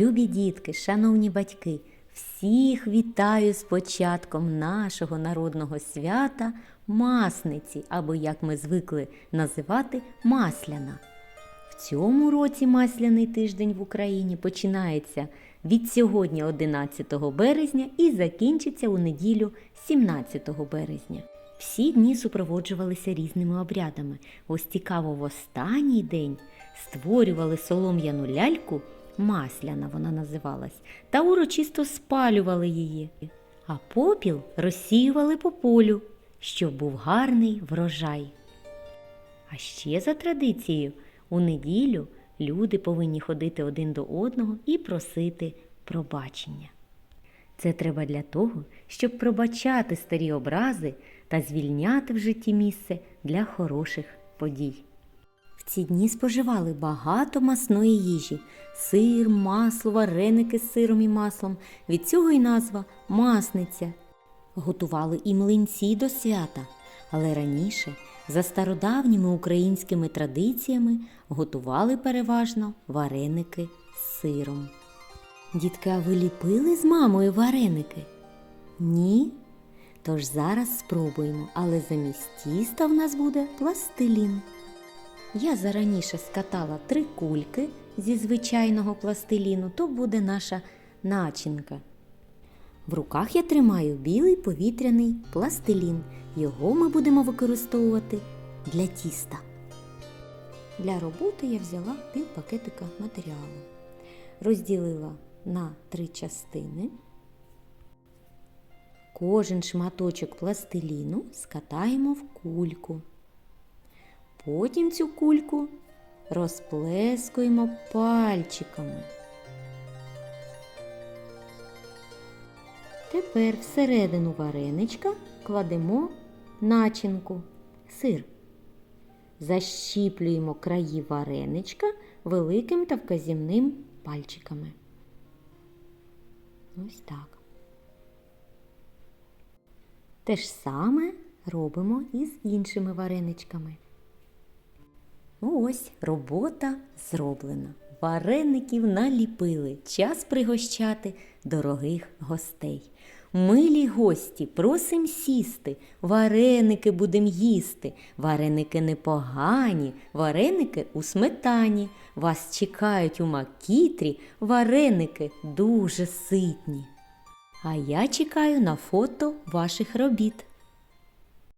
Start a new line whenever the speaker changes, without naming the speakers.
Любі дітки, шановні батьки, всіх вітаю з початком нашого народного свята Масниці, або як ми звикли називати Масляна. В цьому році масляний тиждень в Україні починається від сьогодні 11 березня і закінчиться у неділю 17 березня. Всі дні супроводжувалися різними обрядами. Ось цікаво, в останній день створювали солом'яну ляльку, масляна вона називалась, та урочисто спалювали її. А попіл розсіювали по полю, щоб був гарний врожай. А ще за традицією, у неділю люди повинні ходити один до одного і просити пробачення. Це треба для того, щоб пробачати старі образи та звільняти в житті місце для хороших подій. Ці дні споживали багато масної їжі сир, масло, вареники з сиром і маслом. Від цього й назва масниця. Готували і млинці до свята, але раніше, за стародавніми українськими традиціями, готували переважно вареники з сиром. Дітки, а ви ліпили з мамою вареники? Ні? Тож зараз спробуємо, але замість тіста в нас буде пластилін. Я зараніше скатала три кульки зі звичайного пластиліну, то буде наша начинка. В руках я тримаю білий повітряний пластилін. Його ми будемо використовувати для тіста. Для роботи я взяла пів пакетика матеріалу. Розділила на три частини. Кожен шматочок пластиліну скатаємо в кульку. Потім цю кульку розплескуємо пальчиками. Тепер всередину вареничка кладемо начинку сир. Защіплюємо краї вареничка великим та вказівним пальчиками. Ось так. Те ж саме робимо і з іншими вареничками. Ось робота зроблена. Вареників наліпили. Час пригощати дорогих гостей. Милі гості, просим сісти, вареники будем їсти. Вареники непогані, вареники у сметані. Вас чекають у макітрі, вареники дуже ситні. А я чекаю на фото ваших робіт.